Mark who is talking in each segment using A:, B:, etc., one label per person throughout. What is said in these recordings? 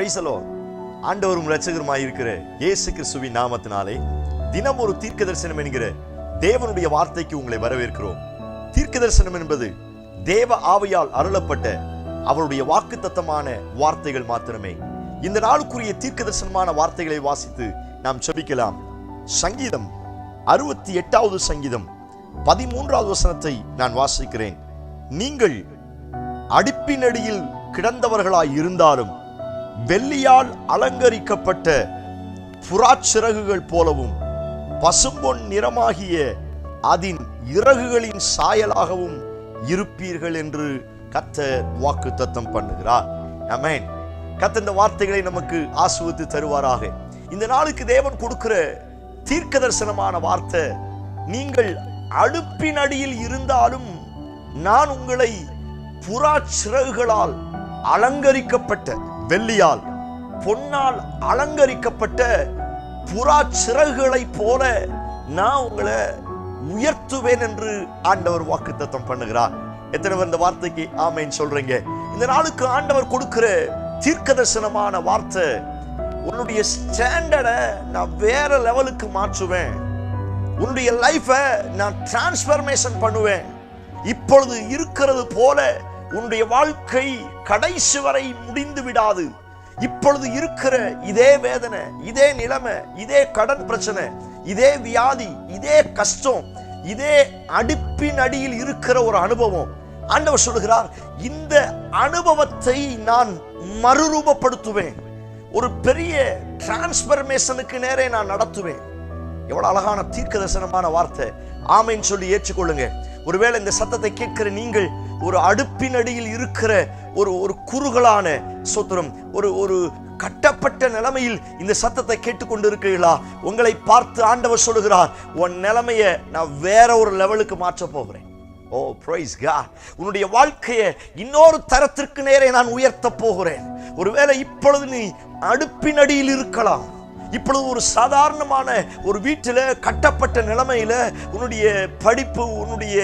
A: பிரைசலோ ஆண்டவரும் ரட்சகருமாய் இருக்கிற இயேசு கிறிஸ்துவின் நாமத்தினாலே தினம் ஒரு தீர்க்க தரிசனம் என்கிற தேவனுடைய வார்த்தைக்கு உங்களை வரவேற்கிறோம். தீர்க்க தரிசனம் என்பது தேவ ஆவையால் அருளப்பட்ட அவருடைய வாக்கு தத்தமான வார்த்தைகள் மாத்திரமே. இந்த நாளுக்குரிய தீர்க்க தரிசனமான வார்த்தைகளை வாசித்து நாம் செபிக்கலாம் சங்கீதம் அறுபத்தி எட்டாவது சங்கீதம் பதிமூன்றாவது வசனத்தை நான் வாசிக்கிறேன். நீங்கள் அடிப்பினடியில் கிடந்தவர்களாய் இருந்தாலும் வெள்ளியால் அலங்கரிக்கப்பட்ட புறாச்சிறகுகள் போலவும் பசும்பொன் நிறமாகிய அதன் இறகுகளின் சாயலாகவும் இருப்பீர்கள் என்று கத்த வாக்கு தத்தம் பண்ணுகிறார். அமேன் கத்த இந்த வார்த்தைகளை நமக்கு ஆசுவத்து தருவாராக. இந்த நாளுக்கு தேவன் கொடுக்கிற தீர்க்க தரிசனமான வார்த்தை நீங்கள் அடுப்பின் அடியில் இருந்தாலும் நான் உங்களை புறா சிறகுகளால் அலங்கரிக்கப்பட்ட வெள்ளியால் பொன்னால் அலங்கரிக்கப்பட்ட புறா சிறகுகளைப் போல நான் உங்களை உயர்த்துவேன் என்று ஆண்டவர் வாக்குத்தத்தம் பண்ணுகிறார். எத்தனை பேர் இந்த வார்த்தைக்கு ஆமைன்னு சொல்றீங்க? இந்த நாளுக்கு ஆண்டவர் கொடுக்கிற தீர்க்க தரிசனமான வார்த்தை உன்னுடைய ஸ்டாண்டர்டை நான் வேற லெவலுக்கு மாற்றுவேன். உன்னுடைய லைஃபை நான் டிரான்ஸ்பர்மேஷன் பண்ணுவேன். இப்பொழுது இருக்கிறது போல உன்னுடைய வாழ்க்கை கடைசி வரை முடிந்து விடாது. இப்பொழுது இருக்கிற இதே வேதனை இதே நிலைமை இதே கடன் பிரச்சனை இதே வியாதி இதே கஷ்டம் இதே அடுப்பின் அடியில் இருக்கிற ஒரு அனுபவம். ஆண்டவர் சொல்லுகிறார் இந்த அனுபவத்தை நான் மறுரூபப்படுத்துவேன். ஒரு பெரிய டிரான்ஸ்பர்மேஷனுக்கு நேரே நான் நடத்துவேன். எவ்வளவு அழகான தீர்க்க தரிசனமான வார்த்தை. ஆமைன்னு சொல்லி ஏற்றுக்கொள்ளுங்க. ஒருவேளை இந்த சத்தத்தை கேட்கிற நீங்கள் ஒரு அடுப்பின் அடியில் இருக்கிற ஒரு ஒரு குறுகலான சோத்திரம் ஒரு ஒரு கட்டப்பட்ட நிலைமையில் இந்த சத்தத்தை கேட்டுக்கொண்டிருக்கிறீர்களா? உங்களை பார்த்து ஆண்டவர் சொல்லுகிறார் உன் நிலைமையை நான் வேற ஒரு லெவலுக்கு மாற்ற போகிறேன். ஓ ப்ரைஸ் கா உன்னுடைய வாழ்க்கையை இன்னொரு தரத்திற்கு நேரே நான் உயர்த்த போகிறேன். ஒருவேளை இப்பொழுது நீ அடுப்பின் அடியில் இருக்கலாம். இப்பொழுது ஒரு சாதாரணமான ஒரு வீட்டில் கட்டப்பட்ட நிலைமையில் உன்னுடைய படிப்பு உன்னுடைய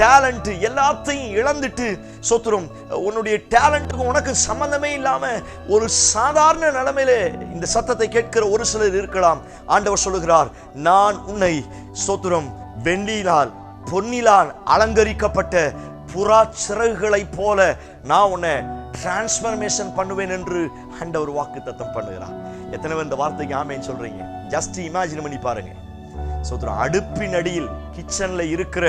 A: டேலண்ட் எல்லாத்தையும் இழந்துட்டு சொத்துரும் உன்னுடைய டேலண்ட்டுக்கும் உனக்கு சம்மந்தமே இல்லாமல் ஒரு சாதாரண நிலைமையில இந்த சத்தத்தை கேட்கிற ஒரு சிலர் இருக்கலாம். ஆண்டவர் சொல்லுகிறார் நான் உன்னை சோத்துரம் வெள்ளியினால் பொன்னிலால் அலங்கரிக்கப்பட்ட புறா சிறகுகளைப் போல நான் உன்னை டிரான்ஸ்ஃபர்மேஷன் பண்ணுவேன் என்று ஆண்டவர் வாக்கு தத்தம் பண்ணுகிறார். எத்தனை பேர் இந்த வார்த்தைக்கு ஆமைன்னு சொல்றீங்க. ஜஸ்ட் இமேஜின் பண்ணி பாருங்க. சோத்திரம் அடுப்பின் அடியில் கிச்சன்ல இருக்கிற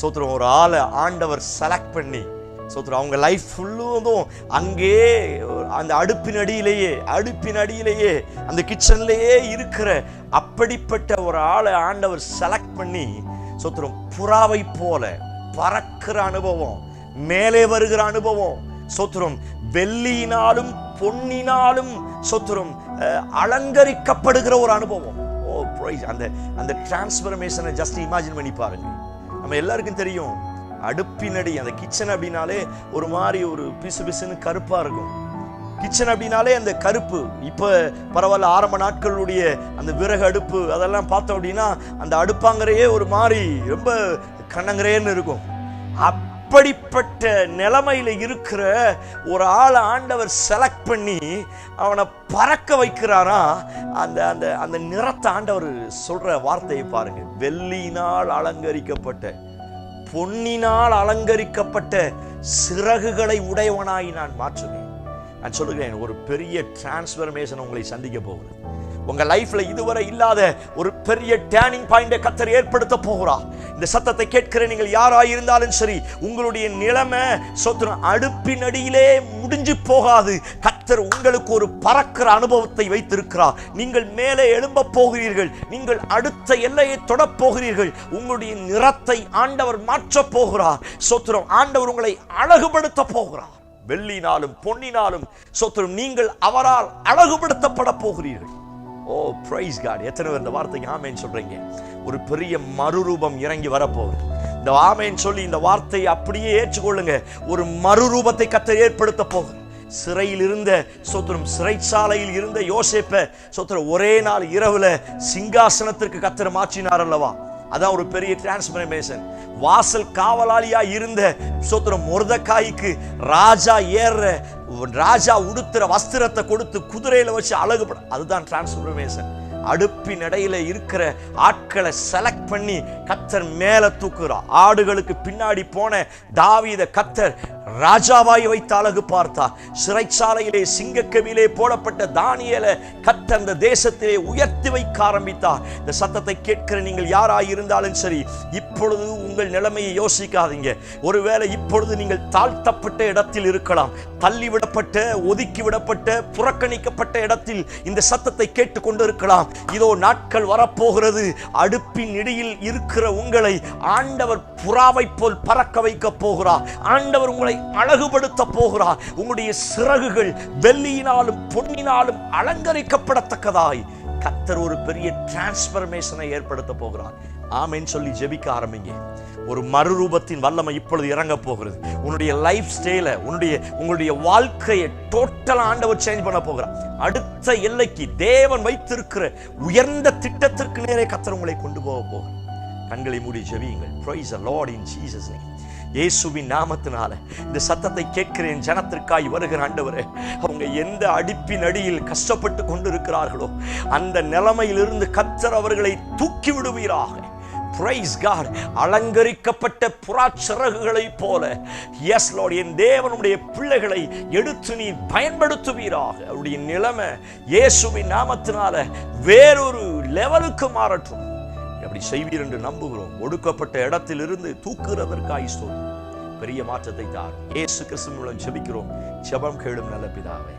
A: சோத்திரம் ஒரு ஆளை ஆண்டவர் செலக்ட் பண்ணி சோத்திரம் அவங்க லைஃப் ஃபுல்லும் அங்கே அந்த அடுப்பின் அடியிலேயே அடுப்பின் அடியிலேயே அந்த கிச்சன்லேயே இருக்கிற அப்படிப்பட்ட ஒரு ஆளை ஆண்டவர் செலக்ட் பண்ணி சோத்திரம் புறாவை போல பறக்கிற அனுபவம் மேலே வருகிற அனுபவம் சோத்திரம் வெள்ளியினாலும் பொன்னினாலும் சொத்துரும். அலங்கரிக்கப்படுகிற ஒரு அனுபவம். ஓ ப்ரைஸ் அந்த அந்த டிரான்ஸ்ஃபர்மேஷனை ஜஸ்ட் இமேஜின் பண்ணி பாருங்க. நம்ம எல்லாருக்கும் தெரியும். அடுப்பினடி அந்த கிச்சன் அப்படின்னாலே ஒரு மாதிரி ஒரு பிசு பிசுன்னு கருப்பாக இருக்கும். கிச்சன் அப்படின்னாலே அந்த கருப்பு. இப்போ பரவாயில்ல ஆரம்ப நாட்களுடைய அந்த விறகு அடுப்பு அதெல்லாம் பார்த்தோம் அப்படின்னா அந்த அடுப்பாங்கிறையே ஒரு மாதிரி ரொம்ப கண்ணங்கரேன்னு இருக்கும். அப்படிப்பட்ட நிலைமையில் இருக்கிற ஒரு ஆளை ஆண்டவர் செலக்ட் பண்ணி அவனை பறக்க வைக்கிறாரா? அந்த அந்த அந்த நிறத்தை ஆண்டவர் சொல்கிற வார்த்தையை பாருங்க. வெள்ளியினால் அலங்கரிக்கப்பட்ட பொன்னினால் அலங்கரிக்கப்பட்ட சிறகுகளை உடையவனாய் நான் மாற்றுவேன். நான் சொல்லுகிறேன் ஒரு பெரிய டிரான்ஸ்ஃபர்மேஷன் உங்களை சந்திக்க போகிறேன் உங்கள் லைஃப்பில் இதுவரை இல்லாத ஒரு பெரிய டேர்னிங் பாயிண்டை கத்தர் ஏற்படுத்த போகிறா இந்த சத்தத்தை கேட்கிற நீங்கள் யாராயிருந்தாலும் சரி உங்களுடைய நிலைமை சொத்துரும் அடுப்பின் அடியிலே முடிஞ்சு போகாது. கத்தர் உங்களுக்கு ஒரு பறக்கிற அனுபவத்தை வைத்திருக்கிறார். நீங்கள் மேலே எழும்ப போகிறீர்கள் நீங்கள் அடுத்த எல்லையை தொடப் போகிறீர்கள். உங்களுடைய நிறத்தை ஆண்டவர் மாற்றப் போகிறார். சொத்துரும் ஆண்டவர் உங்களை அழகுபடுத்த போகிறார். வெள்ளினாலும் பொன்னினாலும் சொத்துரும் நீங்கள் அவரால் அழகுபடுத்தப்பட போகிறீர்கள். ஓ பிரைஸ் காட் எத்தனை பேர் இந்த வார்த்தைக்கு ஆமேன்னு சொல்றீங்க? ஒரு பெரிய மறுரூபம் இறங்கி வரப்போகுது. இந்த ஆமேன்னு சொல்லி இந்த வார்த்தையை அப்படியே ஏற்றுக்கொள்ளுங்க. ஒரு மறுரூபத்தை கத்த ஏற்படுத்த போகுது. சிறையில் இருந்த சொத்துரும் சிறைச்சாலையில் இருந்த யோசேப்ப சொத்துரும் ஒரே நாள் இரவுல சிங்காசனத்திற்கு கத்திர மாற்றினார் அல்லவா? அதான் ஒரு பெரிய டிரான்ஸ்பர்மேஷன் வாசல் காவலாளியா இருந்த சோத்திரம் முருதக்காய்க்கு ராஜா ஏற ராஜா உடுத்துற வஸ்திரத்தை கொடுத்து குதிரையில் வச்சு அழகுபட அதுதான் டிரான்ஸ்ஃபர்மேஷன் அடுப்பின் இடையில இருக்கிற ஆட்களை செலக்ட் பண்ணி கத்தர் மேலே தூக்குறார். ஆடுகளுக்கு பின்னாடி போன தாவீத கத்தர் ராஜாவாய் வைத்து அழகு பார்த்தா. சிறைச்சாலையிலே சிங்கக்கவிலே போடப்பட்ட தானியலை கத்த அந்த தேசத்திலே உயர்த்தி வைக்க ஆரம்பித்தா. இந்த சத்தத்தை கேட்கிற நீங்கள் யாராய் இருந்தாலும் சரி இப்பொழுது உங்கள் நிலைமையை யோசிக்காதீங்க. ஒருவேளை இப்பொழுது நீங்கள் தாழ்த்தப்பட்ட இடத்தில் இருக்கலாம். தள்ளிவிடப்பட்ட ஒதுக்கி விடப்பட்ட புறக்கணிக்கப்பட்ட இடத்தில் இந்த சத்தத்தை கேட்டுக்கொண்டு இருக்கலாம் இதோ நாட்கள் வரப்போகிறது. அடுப்பின் இடையில் இருக்கிற உங்களை ஆண்டவர் புறாவை போல் பறக்க வைக்க போகிறார். ஆண்டவர் உங்களை அழகுபடுத்த போகிறார். உங்களுடைய சிறகுகள் வெள்ளியினாலும் பொன்னினாலும் அலங்கரிக்கப்படத்தக்கதாய். கத்தர் ஒரு பெரிய டிரான்ஸ்பர்மேஷனை ஏற்படுத்த போகிறார். ஆமேன்னு சொல்லி ஜெபிக்க ஆரம்பிங்க. ஒரு மறுரூபத்தின் வல்லமை இப்பொழுது இறங்க போகிறது. உன்னுடைய லைஃப் ஸ்டைல உன்னுடைய உங்களுடைய வாழ்க்கையை டோட்டல் ஆண்டவர் சேஞ்ச் பண்ண போகிறார். அடுத்த எல்லைக்கு தேவன் வைத்திருக்கிற உயர்ந்த திட்டத்திற்கு நேரே கத்தர் உங்களை கொண்டு போக போகிறார். கண்களை மூடி ஜெபியுங்கள். Praise lord in Jesus name இயேசுவின் நாமத்தினால இந்த சத்தத்தை கேட்கிறேன். ஜனத்திற்காய் வருகிற ஆண்டவர் அவங்க எந்த அடிப்பின் அடியில் கஷ்டப்பட்டு கொண்டிருக்கிறார்களோ அந்த நிலைமையிலிருந்து கத்தர் அவர்களை தூக்கி விடுவீராக. பிரைஸ் காட் அலங்கரிக்கப்பட்ட புறாச்சிறகுகளைப் போல. எஸ் லோட் என் தேவனுடைய பிள்ளைகளை எடுத்து நீ பயன்படுத்துவீராக. அவருடைய நிலைமை இயேசுவின் நாமத்தினால வேறொரு லெவலுக்கு மாறட்டும். அப்படி செய்வீர் என்று நம்புகிறோம். ஒடுக்கப்பட்ட இடத்திலிருந்து தூக்குறதற்காய் ஸ்தோத்திரம் பெரிய மாற்றத்தை தார். ஏசு கிறிஸ்து மூலம் செபிக்கிறோம் செபம் கேளும் நல்ல பிதாவே.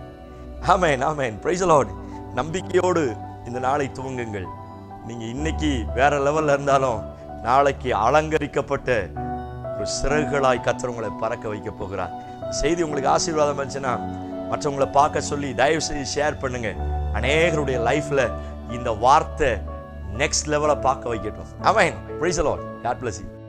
A: ஆமேன் ஆமேன். பிரைஸ் லார்ட் நம்பிக்கையோடு இந்த நாளை துவங்குங்கள். நீங்க இன்னைக்கு வேற லெவல்ல இருந்தாலும் நாளைக்கு அலங்கரிக்கப்பட்ட ஒரு சிறகுகளாய் கத்தர் பறக்க வைக்க போகிறார். செய்தி உங்களுக்கு ஆசீர்வாதம் இருந்துச்சுன்னா மற்றவங்களை பார்க்க சொல்லி தயவு செய்து ஷேர் பண்ணுங்க. அநேகருடைய லைஃப்ல இந்த வார்த்தை நெக்ஸ்ட் லெவலை பார்க்க வைக்கட்டும். அவன் praise lord god bless you